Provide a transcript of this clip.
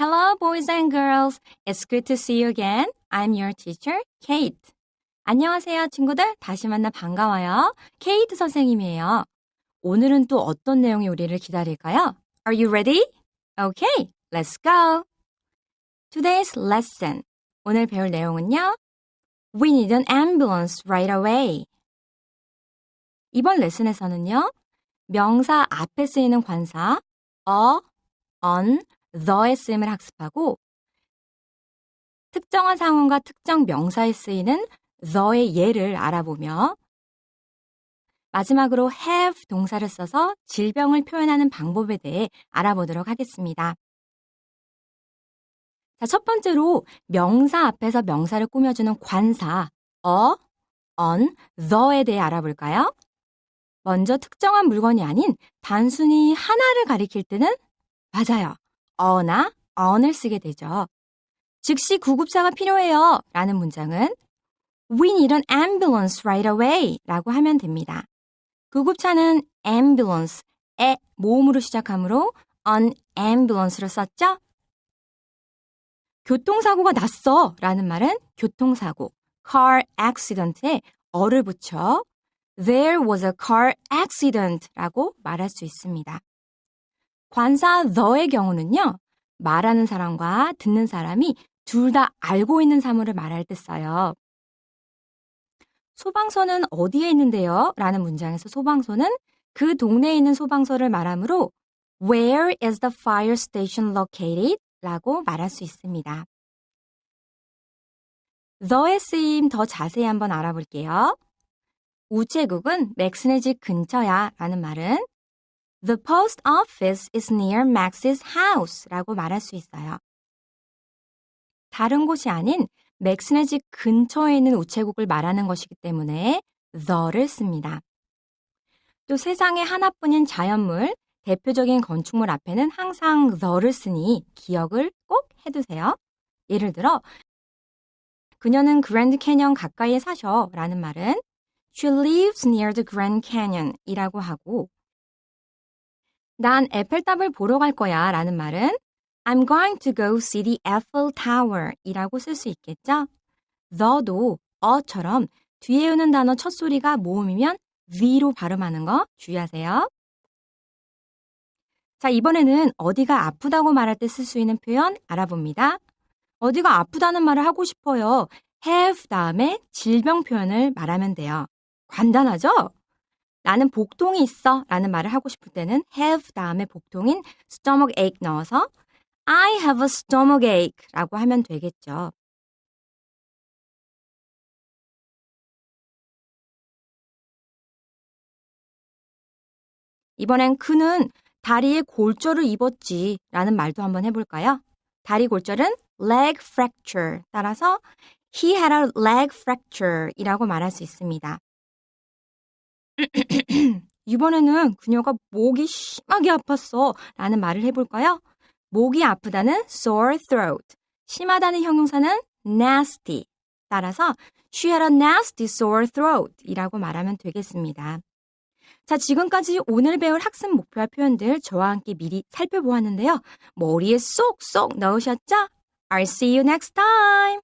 Hello, boys and girls. It's good to see you again. I'm your teacher, Kate. 안녕하세요, 친구들. 다시 만나 반가워요. 케이트 선생님이에요. 오늘은 또 어떤 내용이 우리를 기다릴까요? Are you ready? Okay, let's go. Today's lesson. 오늘 배울 내용은요. We need an ambulance right away. 이번 레슨에서는요. 명사 앞에 쓰이는 관사 a, on, the의 쓰임을 학습하고 특정한 상황과 특정 명사에 쓰이는 the의 예를 알아보며 마지막으로 have 동사를 써서 질병을 표현하는 방법에 대해 알아보도록 하겠습니다. 자, 첫 번째로 명사 앞에서 명사를 꾸며주는 관사 a, on, the에 대해 알아볼까요? 먼저 특정한 물건이 아닌 단순히 하나를 가리킬 때는 맞아요. 어나 on을 쓰게 되죠. 즉시 구급차가 필요해요 라는 문장은 We need an ambulance right away 라고 하면 됩니다. 구급차는 ambulance의 모음으로 시작하므로 an ambulance로 썼죠? 교통사고가 났어 라는 말은 교통사고, car accident에 어를 붙여 There was a car accident 라고 말할 수 있습니다. 관사 the의 경우는요, 말하는 사람과 듣는 사람이 둘 다 알고 있는 사물을 말할 때 써요. 소방서는 어디에 있는데요? 라는 문장에서 소방서는 그 동네에 있는 소방서를 말하므로 Where is the fire station located? 라고 말할 수 있습니다. the의 쓰임 더 자세히 한번 알아볼게요. 우체국은 맥스네 집 근처야 라는 말은 The post office is near Max's house 라고 말할 수 있어요. 다른 곳이 아닌 맥스네 집 근처에 있는 우체국을 말하는 것이기 때문에 the를 씁니다. 또 세상에 하나뿐인 자연물, 대표적인 건축물 앞에는 항상 the를 쓰니 기억을 꼭 해두세요. 예를 들어, 그녀는 그랜드 캐년 가까이에 사셔 라는 말은 She lives near the Grand Canyon 이라고 하고 난 에펠탑을 보러 갈 거야 라는 말은 I'm going to go see the Eiffel Tower 이라고 쓸 수 있겠죠? the도 어처럼 뒤에 오는 단어 첫 소리가 모음이면 the로 발음하는 거 주의하세요. 자, 이번에는 어디가 아프다고 말할 때 쓸 수 있는 표현 알아봅니다. 어디가 아프다는 말을 하고 싶어요. have 다음에 질병 표현을 말하면 돼요. 간단하죠? 나는 복통이 있어 라는 말을 하고 싶을 때는 have 다음에 복통인 stomach ache 넣어서 I have a stomach ache 라고 하면 되겠죠. 이번엔 그는 다리에 골절을 입었지 라는 말도 한번 해볼까요? 다리 골절은 leg fracture 따라서 he had a leg fracture 이라고 말할 수 있습니다. 이번에는 그녀가 목이 심하게 아팠어 라는 말을 해볼까요? 목이 아프다는 sore throat, 심하다는 형용사는 nasty. 따라서 she had a nasty sore throat 이라고 말하면 되겠습니다. 자, 지금까지 오늘 배울 학습 목표와 표현들 저와 함께 미리 살펴보았는데요. 머리에 쏙쏙 넣으셨죠? I'll see you next time.